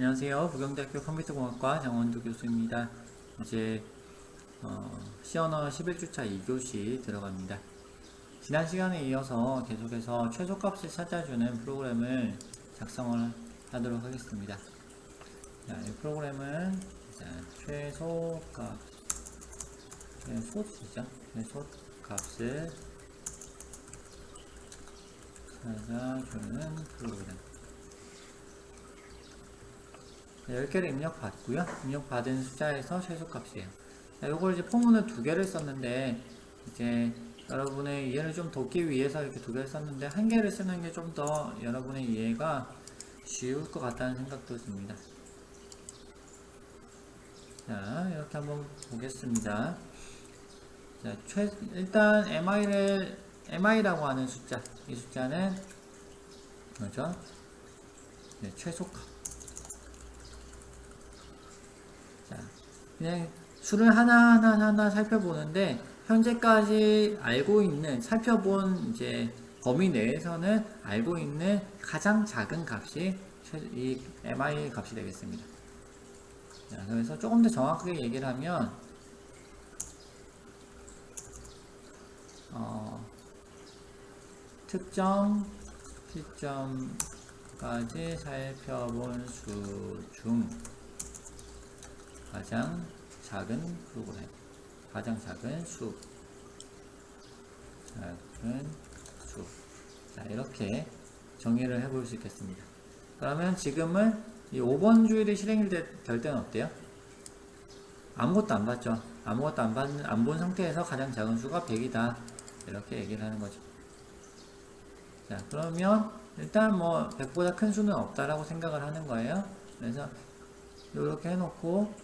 안녕하세요. 부경대학교 컴퓨터공학과 장원두 교수입니다. 이제 어, 시언어 11주차 2교시 들어갑니다. 지난 시간에 이어서 계속해서 최소값을 찾아주는 프로그램을 작성을 하도록 하겠습니다. 자, 이 프로그램은 자, 최소값 최소값이죠. 최소값을 찾아주는 프로그램. 10개를 입력받고요. 입력받은 숫자에서 최소값이에요. 이걸 이제 포문을 두 개를 썼는데 이제 여러분의 이해를 좀 돕기 위해서 이렇게 두 개를 썼는데 한 개를 쓰는 게 좀 더 여러분의 이해가 쉬울 것 같다는 생각도 듭니다. 자, 이렇게 한번 보겠습니다. 자, 최, 일단 mi를 mi라고 하는 숫자, 이 숫자는 뭐죠? 네, 최소값. 자, 그냥 수를 하나하나 하나 살펴보는데 현재까지 알고 있는 살펴본 이제 범위 내에서는 알고 있는 가장 작은 값이 최- 이 mi 값이 되겠습니다. 자, 그래서 조금 더 정확하게 얘기를 하면 어, 특정 시점까지 살펴본 수 중 가장 작은 프로그램 가장 작은 수 작은 수 자, 이렇게 정의를 해볼 수 있겠습니다. 그러면 지금은 이 5번 주일이 실행이 되- 될 때는 어때요? 아무것도 안 봤죠. 아무것도 안, 봤, 안본 상태에서 가장 작은 수가 100이다. 이렇게 얘기를 하는 거죠. 자, 그러면 일단 뭐 100보다 큰 수는 없다라고 생각을 하는 거예요. 그래서 이렇게 해놓고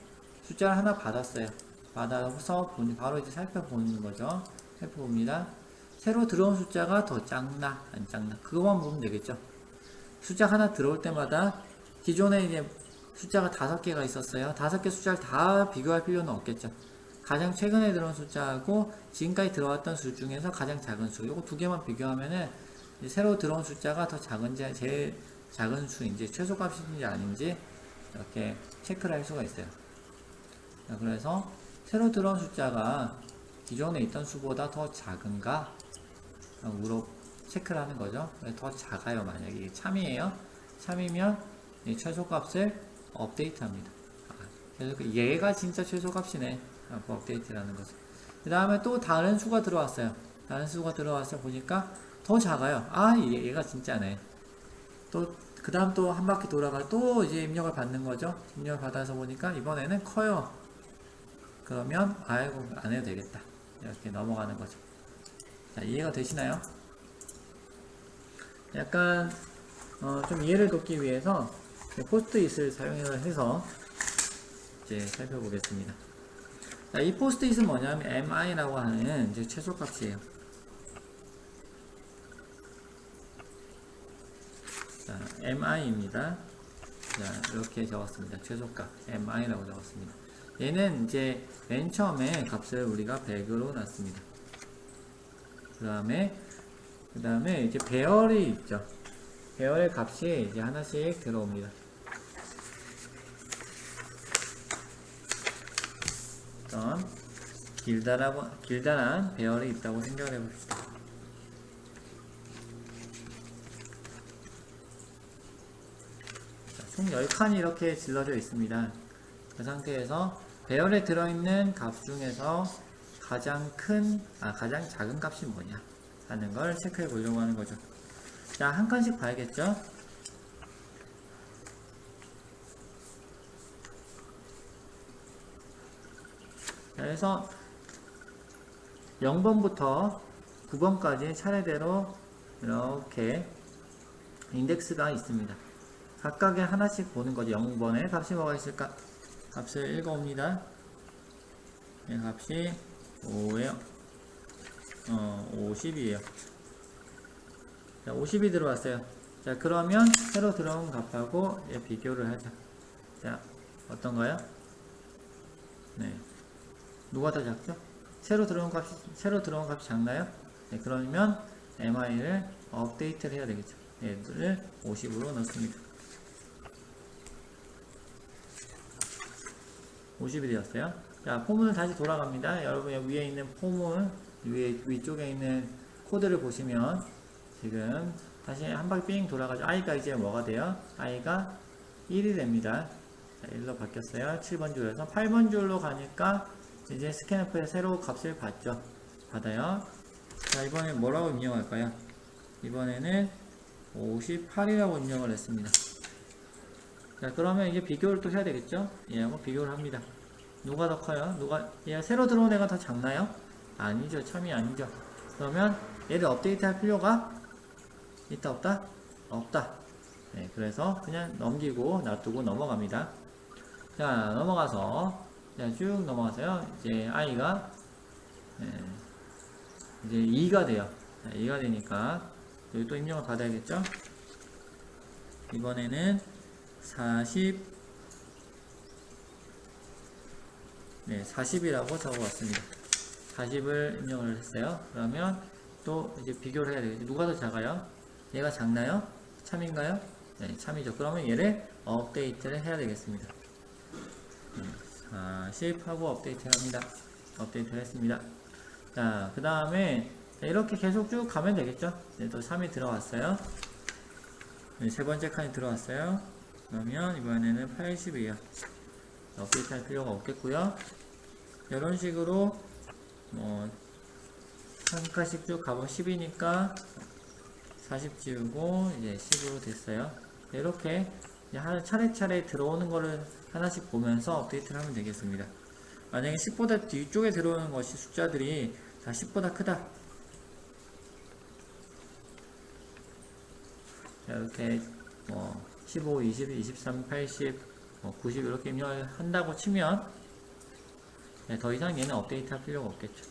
숫자를 하나 받았어요. 받아서 바로 이제 살펴보는 거죠. 살펴봅니다. 새로 들어온 숫자가 더 작나 안 작나 그것만 보면 되겠죠. 숫자 하나 들어올 때마다 기존에 이제 숫자가 다섯 개가 있었어요. 다섯 개 숫자를 다 비교할 필요는 없겠죠. 가장 최근에 들어온 숫자하고 지금까지 들어왔던 수 중에서 가장 작은 수, 요거 두 개만 비교하면은 새로 들어온 숫자가 더 작은지 제일 작은 수인지 최소값인지 아닌지 이렇게 체크를 할 수가 있어요. 자, 그래서 새로 들어온 숫자가 기존에 있던 수보다 더 작은가? 물어 체크를 하는 거죠. 더 작아요. 만약에 이게 참이에요. 참이면 이 최소값을 업데이트합니다. 아, 그래서 그 얘가 진짜 최소값이네. 라고 업데이트라는 거죠. 그 다음에 또 다른 수가 들어왔어요. 다른 수가 들어와서 보니까 더 작아요. 아, 얘, 얘가 진짜네. 또, 그 다음 또 한 바퀴 돌아가 또 이제 입력을 받는 거죠. 입력을 받아서 보니까 이번에는 커요. 그러면, 아이고, 안 해도 되겠다. 이렇게 넘어가는 거죠. 자, 이해가 되시나요? 약간, 어, 좀 이해를 돕기 위해서 포스트잇을 사용해서 이제 살펴보겠습니다. 자, 이 포스트잇은 뭐냐면 mi라고 하는 이제 최소값이에요. 자, mi입니다. 자, 이렇게 적었습니다. 최소값 mi라고 적었습니다. 얘는 이제 맨 처음에 값을 우리가 100으로 놨습니다. 그 다음에 그 다음에 이제 배열이 있죠. 배열의 값이 이제 하나씩 들어옵니다. 어떤 길다라고 길다란 배열이 있다고 생각을 해봅시다. 자, 총 10칸이 이렇게 질러져 있습니다. 그 상태에서 배열에 들어있는 값 중에서 가장 큰, 아, 가장 작은 값이 뭐냐 하는 걸 체크해 보려고 하는 거죠. 자, 한 칸씩 봐야겠죠? 자, 그래서 0번부터 9번까지 차례대로 이렇게 인덱스가 있습니다. 각각의 하나씩 보는 거죠. 0번에 값이 뭐가 있을까? 값을 읽어옵니다. 네, 값이 5에요. 어, 50이에요. 자, 50이 들어왔어요. 자, 그러면 새로 들어온 값하고 얘 비교를 하자. 자, 어떤가요? 네. 누가 더 작죠? 새로 들어온 값이, 새로 들어온 값이 작나요? 네, 그러면 mi를 업데이트를 해야 되겠죠. 얘를 50으로 넣습니다. 50이 되었어요. 자, 포문을 다시 돌아갑니다. 여러분 여기 위에 있는 포문 위에 위쪽에 있는 코드를 보시면 지금 다시 한 바퀴 삥 돌아가지고 i가 이제 뭐가 돼요? i가 1이 됩니다. 자, 1로 바뀌었어요. 7번 줄에서 8번 줄로 가니까 이제 스캔프에 새로 값을 받죠. 받아요. 자, 이번엔 뭐라고 입력할까요? 이번에는 58이라고 입력을 했습니다. 자, 그러면 이제 비교를 또 해야 되겠죠? 얘하고 비교를 합니다. 누가 더 커요? 누가, 얘 새로 들어온 애가 더 작나요? 아니죠. 참이 아니죠. 그러면 얘를 업데이트 할 필요가 있다, 없다? 없다. 네, 그래서 그냥 넘기고 놔두고 넘어갑니다. 자, 넘어가서, 자, 쭉 넘어가서요. 이제 i가, 네, 이제 2가 돼요. 자, 2가 되니까, 여기 또 입력을 받아야겠죠? 이번에는 40, 네, 40이라고 적어봤습니다. 40을 입력을 했어요. 그러면 또 이제 비교를 해야 되겠죠. 누가 더 작아요? 얘가 작나요? 참인가요? 네, 참이죠. 그러면 얘를 업데이트를 해야 되겠습니다. 40 하고 업데이트를 합니다. 업데이트를 했습니다. 자, 그 다음에 이렇게 계속 쭉 가면 되겠죠? 네, 또 3이 들어왔어요. 네, 세 번째 칸이 들어왔어요. 그러면 이번에는 80이에요. 업데이트 할 필요가 없겠고요. 이런 식으로 뭐, 한 칸씩 쭉 가보면 10이니까 40 지우고 이제 10으로 됐어요. 이렇게 이제 하- 차례차례 들어오는 거를 하나씩 보면서 업데이트를 하면 되겠습니다. 만약에 10보다 뒤쪽에 들어오는 것이 숫자들이 다 10보다 크다. 자, 이렇게 뭐 15, 20, 23, 80, 뭐90 이렇게 입력을 한다고 치면 네, 더 이상 얘는 업데이트 할 필요가 없겠죠.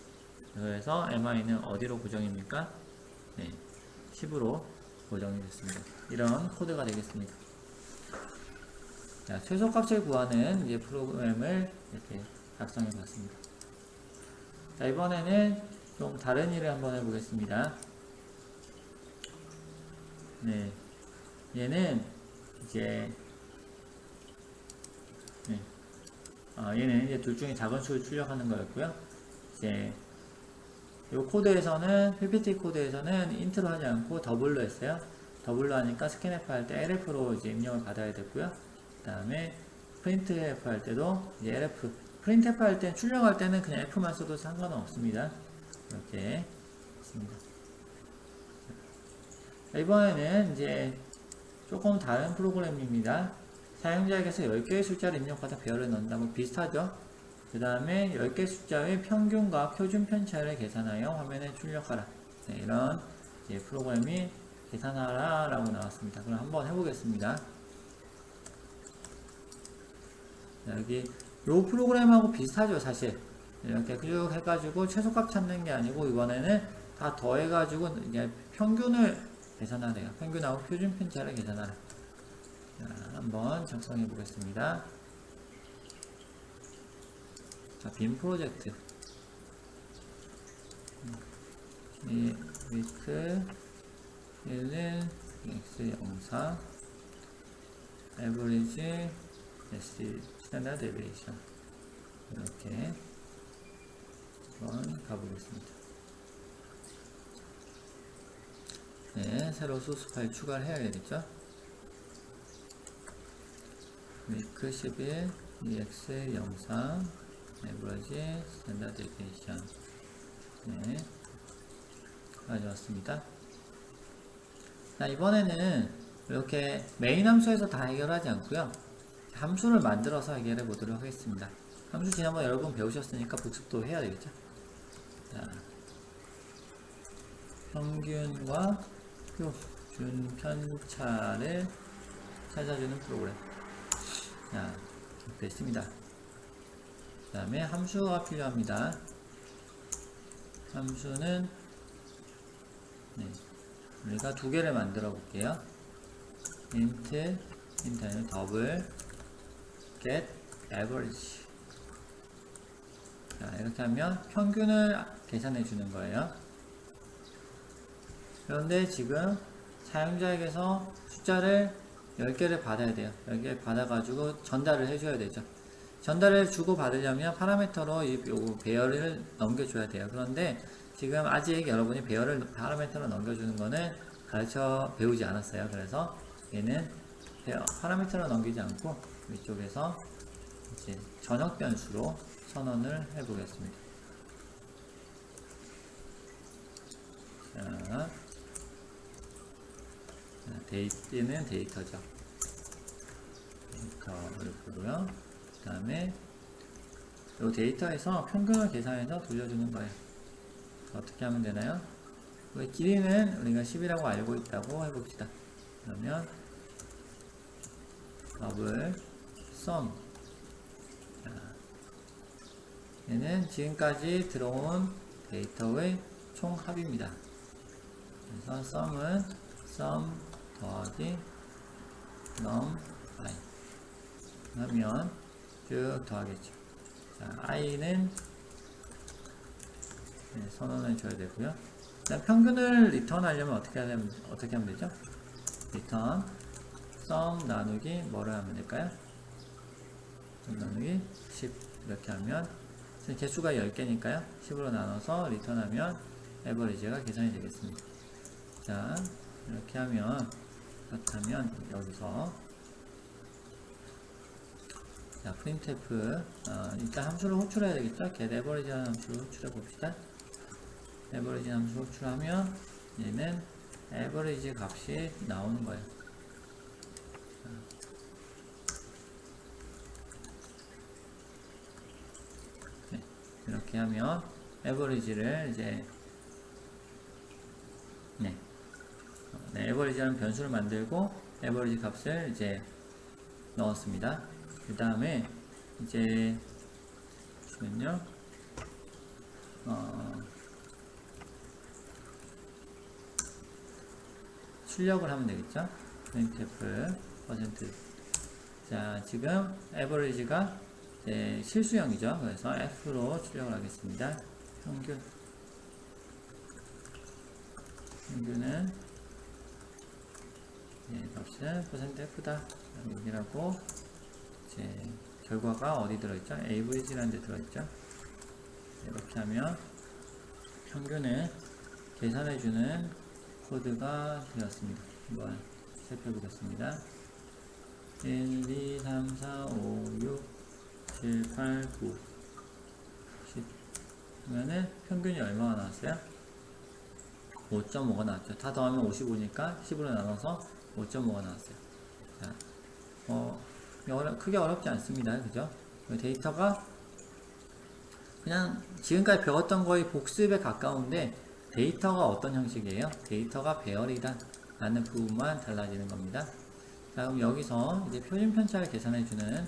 그래서 MI는 어디로 고정입니까? 네, 10으로 고정이 됐습니다. 이런 코드가 되겠습니다. 자, 최소값을 구하는 이제 프로그램을 이렇게 작성해 봤습니다. 자, 이번에는 좀 다른 일을 한번 해보겠습니다. 네. 얘는 이제, 네. 어, 얘는 이제 둘 중에 작은 수를 출력하는 거였고요. 이제, 이 코드에서는, PPT 코드에서는 인트로 하지 않고 더블로 했어요. 더블로 하니까 스캔F 할 때 LF로 이제 입력을 받아야 됐고요. 그 다음에 프린트F 할 때도 이제 LF 프린트F 할 때 출력할 때는 그냥 F만 써도 상관은 없습니다. 이렇게 있습니다. 자, 이번에는 이제 조금 다른 프로그램입니다. 사용자에게서 10개의 숫자를 입력하다 배열을 넣는다. 뭐 비슷하죠? 그 다음에 10개 숫자의 평균과 표준 편차를 계산하여 화면에 출력하라. 네, 이런 프로그램이 계산하라 라고 나왔습니다. 그럼 한번 해보겠습니다. 자, 여기 요 프로그램하고 비슷하죠 사실 이렇게 쭉 해가지고 최소값 찾는 게 아니고 이번에는 다 더해가지고 평균을 계산하래요. 평균하고 표준 편차를 계산하라 자, 한번 작성해 보겠습니다. 자, 빔 프로젝트. 이 위크 1은 x04 에버리지 S 스탠다드 데비에이션 이렇게 한번 가보겠습니다. 네, 새로 소스 파일 추가를 해야 되겠죠? 위크 11 EX 03 에버리지 스탠다드 데비에이션 네, 가져왔습니다. 자, 이번에는 이렇게 메인 함수에서 다 해결하지 않고요. 함수를 만들어서 해결해 보도록 하겠습니다. 함수 지난번 여러 분 배우셨으니까 복습도 해야 되겠죠? 자, 평균과 표준 편차를 찾아주는 프로그램. 자, 됐습니다. 그 다음에 함수가 필요합니다. 함수는 네, 우리가 두 개를 만들어 볼게요. int, int 아니면 더블 get average 자, 이렇게 하면 평균을 계산해 주는 거예요. 그런데 지금 사용자에게서 숫자를 10개를 받아야 돼요. 10개 받아가지고 전달을 해줘야 되죠. 전달을 주고 받으려면 파라미터로 이 배열을 넘겨줘야 돼요. 그런데 지금 아직 여러분이 배열을 파라미터로 넘겨주는 거는 가르쳐 배우지 않았어요. 그래서 얘는 파라미터로 넘기지 않고 위쪽에서 이제 전역 변수로 선언을 해보겠습니다. 자, 데이트는 데이터죠. 데이터를 보고요. 그 다음에 이 데이터에서 평균을 계산해서 돌려주는 거예요. 어떻게 하면 되나요? 그 길이는 우리가 10이라고 알고 있다고 해봅시다. 그러면 더블 자, 얘는 지금까지 들어온 데이터의 총 합입니다. 그래서 sum은 sum 더하기 num i 하면 쭉 더하겠죠. 자, i는 네, 선언을 줘야 되고요. 일단 평균을 리턴하려면 어떻게 하면 어떻게 하면 되죠? 리턴 sum 나누기 뭐를 하면 될까요? 나누기 10 이렇게 하면 개수가 10개니까요. 10으로 나눠서 리턴하면 에버리지가 계산이 되겠습니다. 자, 이렇게 하면 그렇다면 여기서 자, printf 어, 일단 함수를 호출해야 되겠죠? average라는 함수를 호출해 봅시다. average 함수 호출하면 얘는 average 값이 나오는 거예요. 네, 이렇게 하면 average를 이제 네, 어, 네 average라는 변수를 만들고 average 값을 이제 넣었습니다. 그 다음에 이제 보시면요, 어, 출력을 하면 되겠죠. printf 퍼센트. 자, 지금 average가 이제 실수형이죠. 그래서 f로 출력을 하겠습니다. 평균. 평균은 예, 값은 퍼센트 f다. 여기라고 이제 결과가 어디 들어있죠? average라는 데 들어있죠? 이렇게 하면 평균을 계산해주는 코드가 되었습니다. 한번 살펴보겠습니다. 1, 2, 3, 4, 5, 6, 7, 8, 9, 10 그러면은 평균이 얼마가 나왔어요? 5.5가 나왔죠. 다 더하면 55니까 10으로 나눠서 5.5가 나왔어요. 자, 어, 어려, 크게 어렵지 않습니다. 그죠? 데이터가 그냥 지금까지 배웠던 거의 복습에 가까운데 데이터가 어떤 형식이에요? 데이터가 배열이다 라는 부분만 달라지는 겁니다. 자, 그럼 여기서 이제 표준 편차를 계산해주는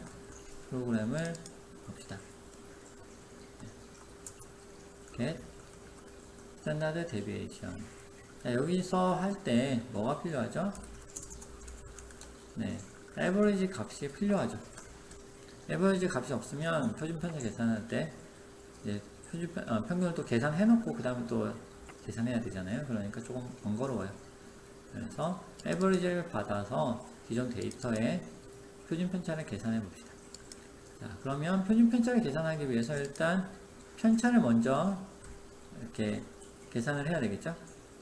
프로그램을 봅시다. get standard deviation. 자, 여기서 할 때 뭐가 필요하죠? 네, average 값이 필요하죠. average 값이 없으면 표준 편차 계산할 때 이제 표준 편, 어, 평균을 또 계산해 놓고 그 다음에 또 계산해야 되잖아요. 그러니까 조금 번거로워요. 그래서 average를 받아서 기존 데이터의 표준 편차를 계산해 봅시다. 자, 그러면 표준 편차를 계산하기 위해서 일단 편차를 먼저 이렇게 계산을 해야 되겠죠?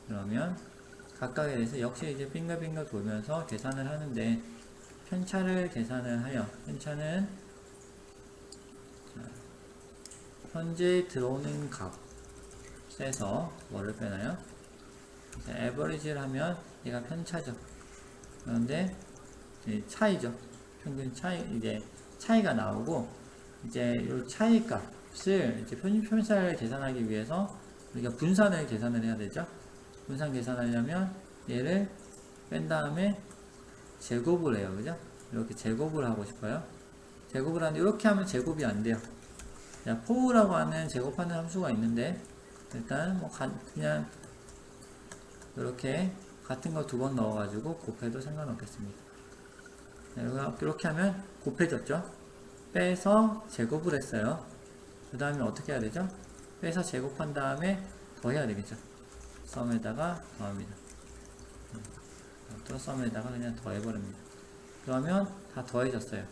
그러면 각각에 대해서 역시 이제 빙글빙글 돌면서 계산을 하는데 편차를 계산을 하여 편차는 자, 현재 들어오는 값에서 뭐를 빼나요? 에버리지를 하면 얘가 편차죠. 그런데 차이죠. 평균 차이 이제 차이가 나오고 이제 이 차이 값을 이제 편차를 계산하기 위해서 우리가 분산을 계산을 해야 되죠. 분산 계산하려면 얘를 뺀 다음에 제곱을 해요. 그죠? 이렇게 제곱을 하고 싶어요. 제곱을 하는데 이렇게 하면 제곱이 안 돼요. 자, 포우라고 하는 제곱하는 함수가 있는데 일단 뭐 가, 그냥 이렇게 같은 거 두 번 넣어가지고 곱해도 상관없겠습니다. 이렇게 하면 곱해졌죠? 빼서 제곱을 했어요. 그 다음에 어떻게 해야 되죠? 빼서 제곱한 다음에 더해야 되겠죠? 썸에다가 더합니다. 또 썸에다가 그냥 더해버립니다. 그러면 다 더해졌어요.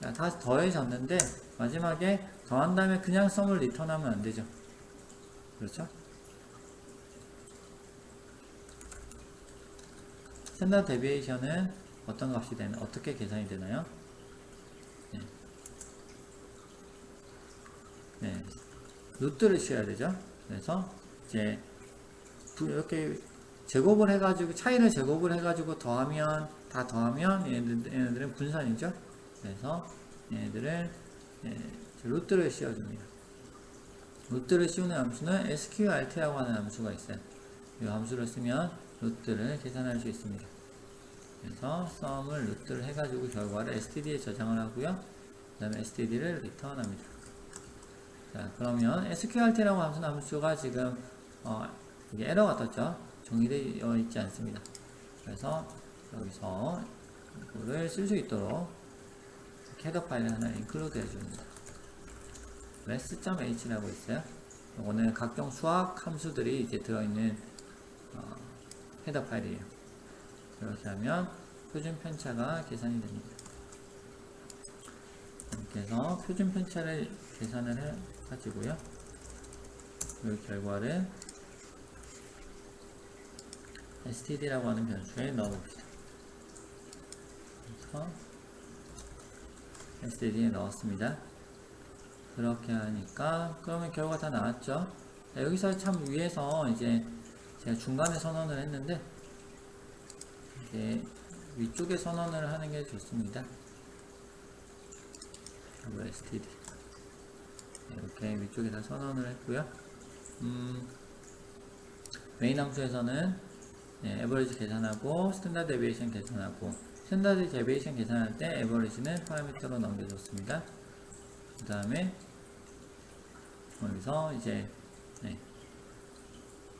자, 다 더해졌는데 마지막에 더한 다음에 그냥 썸을 리턴하면 안 되죠. 그렇죠? 스탠다드 데비에이션은 어떤 값이 되나 어떻게 계산이 되나요? 네. 네. 루트를 씌워야 되죠. 그래서 이제 부- 이렇게 제곱을 해가지고 차이를 제곱을 해가지고 더하면 다 더하면 얘네들, 얘네들은 분산이죠. 그래서 얘네들을 예, 루트를 씌워줍니다. 루트를 씌우는 함수는 sqrt라고 하는 함수가 있어요. 이 함수를 쓰면 루트를 계산할 수 있습니다. 그래서 썸을 루트를 해가지고 결과를 std에 저장을 하고요. 그 다음에 std를 리턴합니다. 자, 그러면 sqrt라고 하는 함수가 지금 어, 이게 에러가 떴죠. 정의되어 있지 않습니다. 그래서 여기서 이거를 쓸 수 있도록 헤더 파일 하나 인클루드 해줍니다. res.h라고 있어요. 이거는 각종 수학 함수들이 이제 들어있는 어, 헤더 파일이에요. 이렇게 하면 표준 편차가 계산이 됩니다. 이렇게 해서 표준 편차를 계산을 해 가지고요. 이 결과를 std라고 하는 변수에 넣어봅시다. 그래서 std에 넣었습니다. 그렇게 하니까 그러면 결과 다 나왔죠. 자, 여기서 참 위에서 이제 제가 중간에 선언을 했는데 이제 위쪽에 선언을 하는 게 좋습니다. std 이렇게 위쪽에다 선언을 했고요. 음, 메인 함수에서는 네, 에버리지 계산하고 스탠다드 데비에이션 계산하고 스탠다드 데비에이션 계산할 때 에버리지는 파라미터로 넘겨줬습니다. 그 다음에 여기서 이제 네,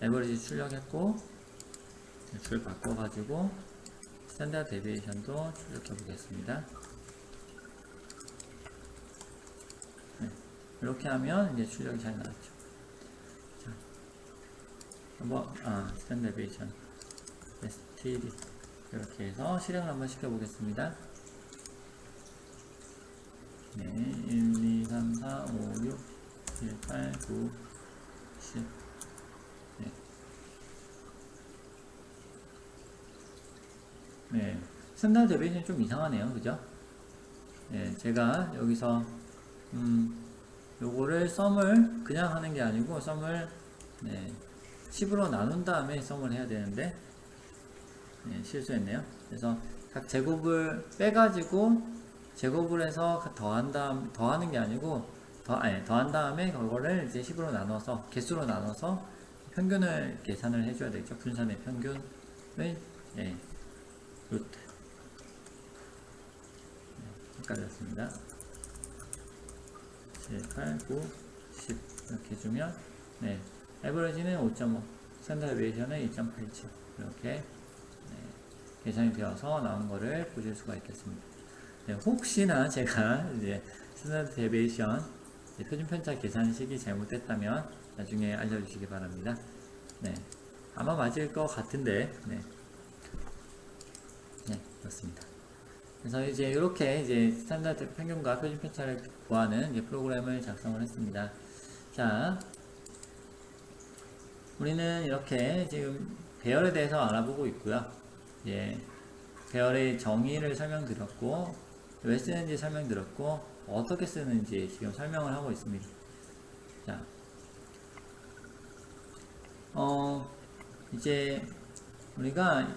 에버리지 출력했고 줄 바꿔가지고 스탠다드 데비에이션도 출력해 보겠습니다. 네, 이렇게 하면 이제 출력이 잘 나왔죠. 자, 한번 아 스탠다드 데비에이션 std 이렇게 해서 실행을 한번 시켜보겠습니다. 네, 1, 2, 3, 4, 5, 6, 7, 8, 9, 10. 네. 네. 스탠다드 데비에이션이 좀 이상하네요. 그죠? 네, 제가 여기서, 음, 요거를 썸을 그냥 하는 게 아니고, 썸을, 네, 10으로 나눈 다음에 썸을 해야 되는데, 네, 실수했네요. 그래서 각 제곱을 빼가지고 제곱을 해서 더한 다음 더하는 게 아니고 더 아니 더한 다음에 그거를 이제 10으로 나눠서 개수로 나눠서 평균을 계산을 해줘야 되죠. 분산의 평균을 네, 루트 네, 헷갈렸습니다. 7, 8, 9, 10 이렇게 해주면 네 에버리지는 5.5 스탠다드 베이션은 2.87 이렇게 계산이 되어서 나온 거를 보실 수가 있겠습니다. 네, 혹시나 제가 이제 스탠다드 데비에이션 표준 편차 계산식이 잘못됐다면 나중에 알려주시기 바랍니다. 네, 아마 맞을 것 같은데, 네, 네 그렇습니다. 그래서 이제 이렇게 이제 스탠다드 평균과 표준 편차를 구하는 프로그램을 작성을 했습니다. 자, 우리는 이렇게 지금 배열에 대해서 알아보고 있고요. 예, 배열의 정의를 설명드렸고 왜 쓰는지 설명드렸고 어떻게 쓰는지 지금 설명을 하고 있습니다. 자, 어 이제 우리가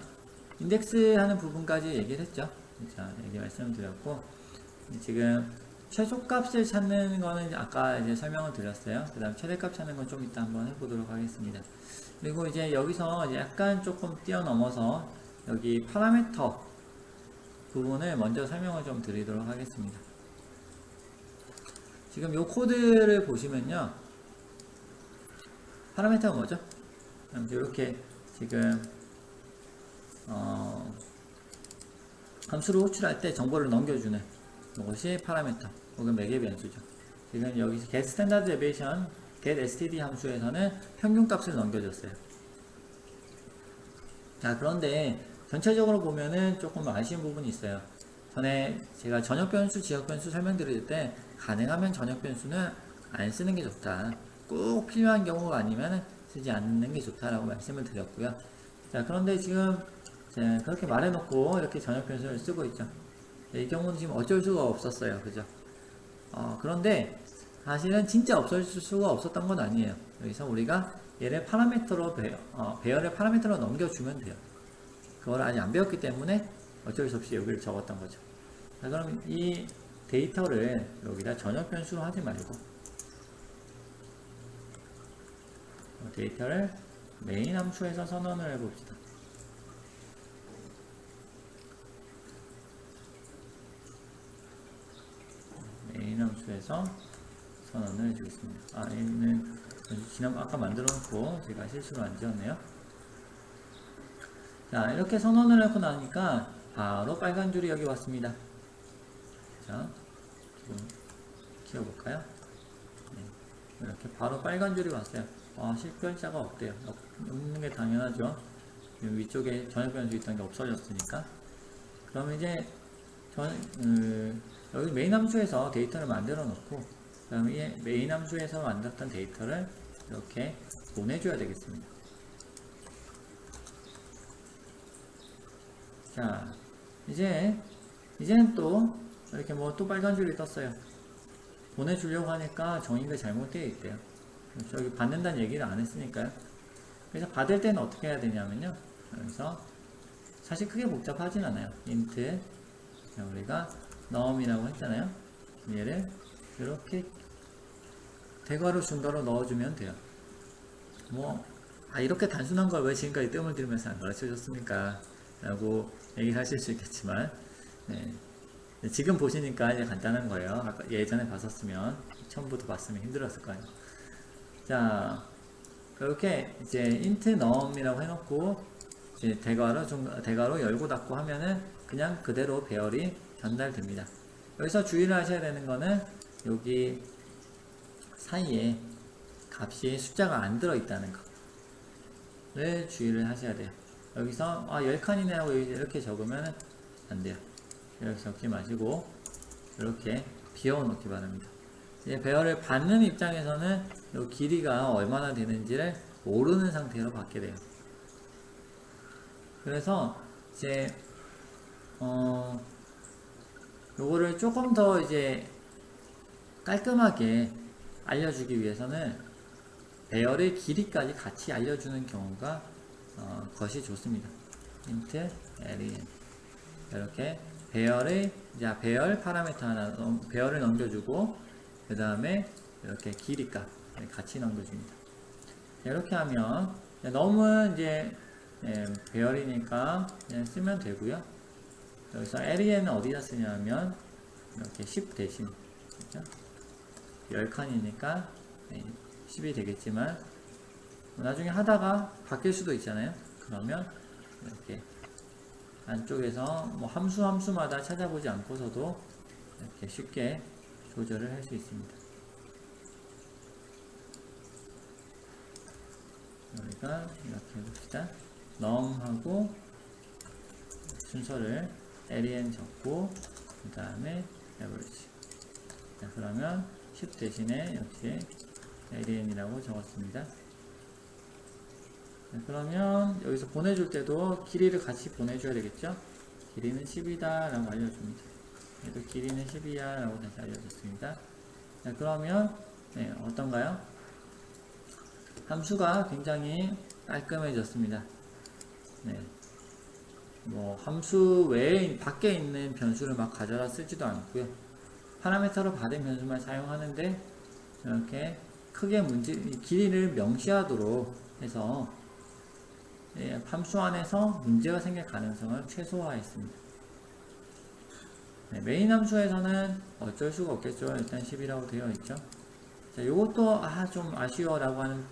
인덱스 하는 부분까지 얘기를 했죠. 자, 얘기 말씀드렸고 지금 최소값을 찾는 거는 아까 이제 설명을 드렸어요. 그 다음 최대값 찾는 건 좀 이따 한번 해보도록 하겠습니다. 그리고 이제 여기서 약간 조금 뛰어넘어서 여기 파라미터 부분을 먼저 설명을 좀 드리도록 하겠습니다. 지금 이 코드를 보시면요. 파라미터가 뭐죠? 이렇게 지금 어, 함수를 호출할 때 정보를 넘겨주는 이것이 파라미터 혹은 매개 변수죠. 지금 여기서 get standard deviation, get std 함수에서는 평균값을 넘겨줬어요. 자 그런데 전체적으로 보면은 조금 아쉬운 부분이 있어요. 전에 제가 전역 변수, 지역 변수 설명드릴 때 가능하면 전역 변수는 안 쓰는 게 좋다. 꼭 필요한 경우가 아니면 쓰지 않는 게 좋다라고 말씀을 드렸고요. 자, 그런데 지금 자, 그렇게 말해놓고 이렇게 전역 변수를 쓰고 있죠. 네, 이 경우는 지금 어쩔 수가 없었어요. 그죠? 어, 그런데 사실은 진짜 없을 수가 없었던 건 아니에요. 여기서 우리가 얘를 파라미터로 배, 어, 배열을 파라미터로 넘겨주면 돼요. 그걸 아직 안 배웠기 때문에 어쩔 수 없이 여기를 적었던 거죠. 자, 그럼 이 데이터를 여기다 전역 변수로 하지 말고 어, 데이터를 메인 함수에서 선언을 해봅시다. 메인 함수에서 선언을 해주겠습니다. 아, 얘는 지난 아까 만들어 놓고 제가 실수로 안 지었네요. 자, 이렇게 선언을 하고 나니까 바로 빨간 줄이 여기 왔습니다. 자, 좀 키워볼까요? 네, 이렇게 바로 빨간 줄이 왔어요. 아, 실별자가 없대요. 없- 없는 게 당연하죠. 위쪽에 전역 변수 있던 게 없어졌으니까. 그럼 이제 전, 음, 여기 메인 함수에서 데이터를 만들어 놓고, 그 다음에 메인 함수에서 만들었던 데이터를 이렇게 보내줘야 되겠습니다. 자, 이제, 이제는 또, 이렇게 뭐 또 빨간 줄이 떴어요. 보내주려고 하니까 정의가 잘못되어 있대요. 저기 받는다는 얘기를 안 했으니까요. 그래서 받을 때는 어떻게 해야 되냐면요. 그래서 사실 크게 복잡하진 않아요. 자, 우리가 num이라고 했잖아요. 얘를 이렇게 대괄호 중괄호 넣어주면 돼요. 뭐, 아, 이렇게 단순한 걸 왜 지금까지 뜸을 들이면서 안 가르쳐 줬습니까? 라고 얘기를 하실 수 있겠지만, 네. 지금 보시니까 이제 간단한 거예요. 예전에 봤었으면, 처음부터 봤으면 힘들었을 거예요. 자, 그렇게 이제 int num이라고 해놓고, 이제 대괄호, 중, 대괄호 열고 닫고 하면은 그냥 그대로 배열이 전달됩니다. 여기서 주의를 하셔야 되는 거는 여기 사이에 값이 숫자가 안 들어있다는 거를 주의를 하셔야 돼요. 여기서 아 10칸이네 하고 이렇게 적으면 안 돼요. 이렇게 적지 마시고 이렇게 비워 놓기 바랍니다. 이제 배열을 받는 입장에서는 이 길이가 얼마나 되는지를 모르는 상태로 받게 돼요. 그래서 이제 어 요거를 조금 더 이제 깔끔하게 알려주기 위해서는 배열의 길이까지 같이 알려주는 경우가 어, 것이 좋습니다. int len 이렇게 배열의 자 배열 파라미터 하나 넘- 배열을 넘겨주고 그 다음에 이렇게 길이 값 같이 넘겨줍니다. 이렇게 하면 너무 이제 예, 배열이니까 쓰면 되고요. 여기서 len은 어디다 쓰냐면 이렇게 10 대신 그죠? 10칸이니까 10이 되겠지만 나중에 하다가 바뀔 수도 있잖아요. 그러면 이렇게 안쪽에서 뭐 함수 함수마다 찾아보지 않고서도 이렇게 쉽게 조절을 할 수 있습니다. 우리가 이렇게 해봅시다. num하고 순서를 len 적고 그 다음에 average 자 그러면 10 대신에 역시 len이라고 적었습니다. 자, 그러면 여기서 보내줄 때도 길이를 같이 보내줘야 되겠죠? 길이는 10이다 라고 알려줍니다. 얘도 길이는 10이야 라고 다시 알려줬습니다. 자, 그러면 네, 어떤가요? 함수가 굉장히 깔끔해졌습니다. 네. 뭐 함수 외에 밖에 있는 변수를 막 가져다 쓰지도 않고요. 파라미터로 받은 변수만 사용하는데 이렇게 크게 문제 길이를 명시하도록 해서 예, 함수 안에서 문제가 생길 가능성을 최소화했습니다. 네, 메인 함수에서는 어쩔 수가 없겠죠. 일단 10이라고 되어 있죠. 자, 요것도 아 좀 아쉬워라고 하는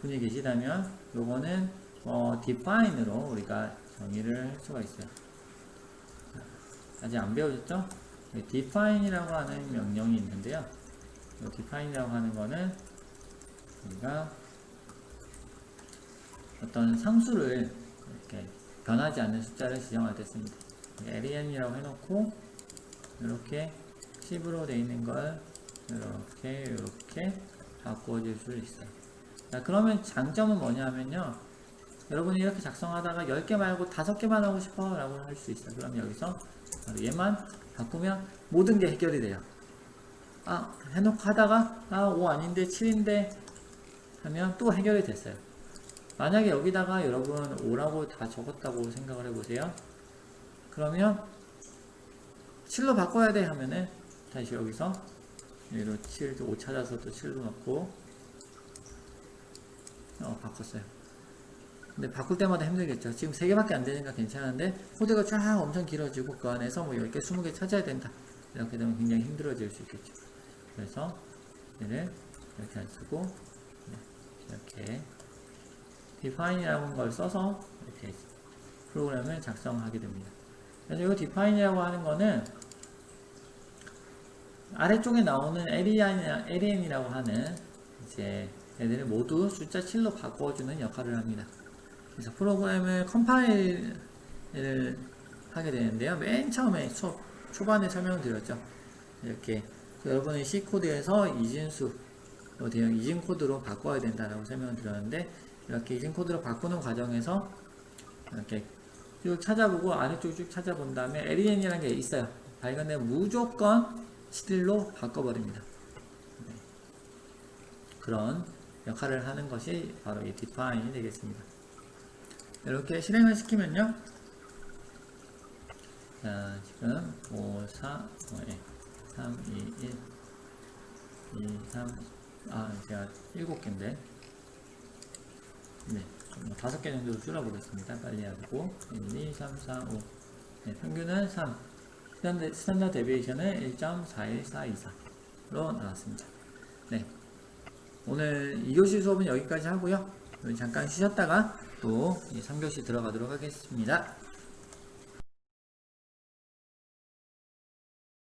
분이 계시다면 요거는 어, define으로 우리가 정의를 할 수가 있어요. 자, 아직 안 배우셨죠? 네, define이라고 하는 명령이 있는데요. 이 define이라고 하는 거는 우리가 어떤 상수를 이렇게 변하지 않는 숫자를 지정할 때 씁니다. LEN이라고 해놓고 이렇게 10으로 되어 있는 걸 이렇게 이렇게 바꿔줄 수 있어요. 자, 그러면 장점은 뭐냐면요. 여러분이 이렇게 작성하다가 10개 말고 5개만 하고 싶어 라고 할 수 있어요. 그럼 여기서 얘만 바꾸면 모든 게 해결이 돼요. 아, 해놓고 하다가 아, 5 아닌데 7인데 하면 또 해결이 됐어요. 만약에 여기다가 여러분 5라고 다 적었다고 생각을 해보세요. 그러면 7로 바꿔야 돼 하면은 다시 여기서 여기로 7, 5 찾아서 또 7로 넣고 어 바꿨어요. 근데 바꿀 때마다 힘들겠죠. 지금 3개밖에 안 되니까 괜찮은데 코드가 쫙 엄청 길어지고 그 안에서 뭐 10개, 20개 찾아야 된다. 이렇게 되면 굉장히 힘들어질 수 있겠죠. 그래서 얘를 이렇게 안 쓰고 네, 이렇게 define이라는 걸 써서 이렇게 프로그램을 작성하게 됩니다. 그래서 이 define이라고 하는 거는 아래쪽에 나오는 LEN이라고 하는 이제 얘들을 모두 숫자 7로 바꿔주는 역할을 합니다. 그래서 프로그램을 컴파일을 하게 되는데요. 맨 처음에 초, 초반에 설명드렸죠. 이렇게 여러분의 C 코드에서 이진수로 되어 이진 코드로 바꿔야 된다라고 설명을 드렸는데 이렇게 이진 코드로 바꾸는 과정에서 이렇게 쭉 찾아보고 아래쪽 쭉 찾아본 다음에 len이라는 게 있어요. 발견되면 무조건 7로 바꿔버립니다. 네. 그런 역할을 하는 것이 바로 이 define이 되겠습니다. 이렇게 실행을 시키면요. 자, 지금 5, 4, 5, 3, 2, 1, 2, 3, 아, 제가 7개인데. 네, 뭐 5개 정도 줄여보겠습니다. 빨리 하고. 1, 2, 3, 4, 5. 네, 평균은 3. 스탠드, 스탠다드 데비에이션은 1.41424로 나왔습니다. 네. 오늘 2교시 수업은 여기까지 하고요. 잠깐 쉬셨다가 또 3교시 들어가도록 하겠습니다.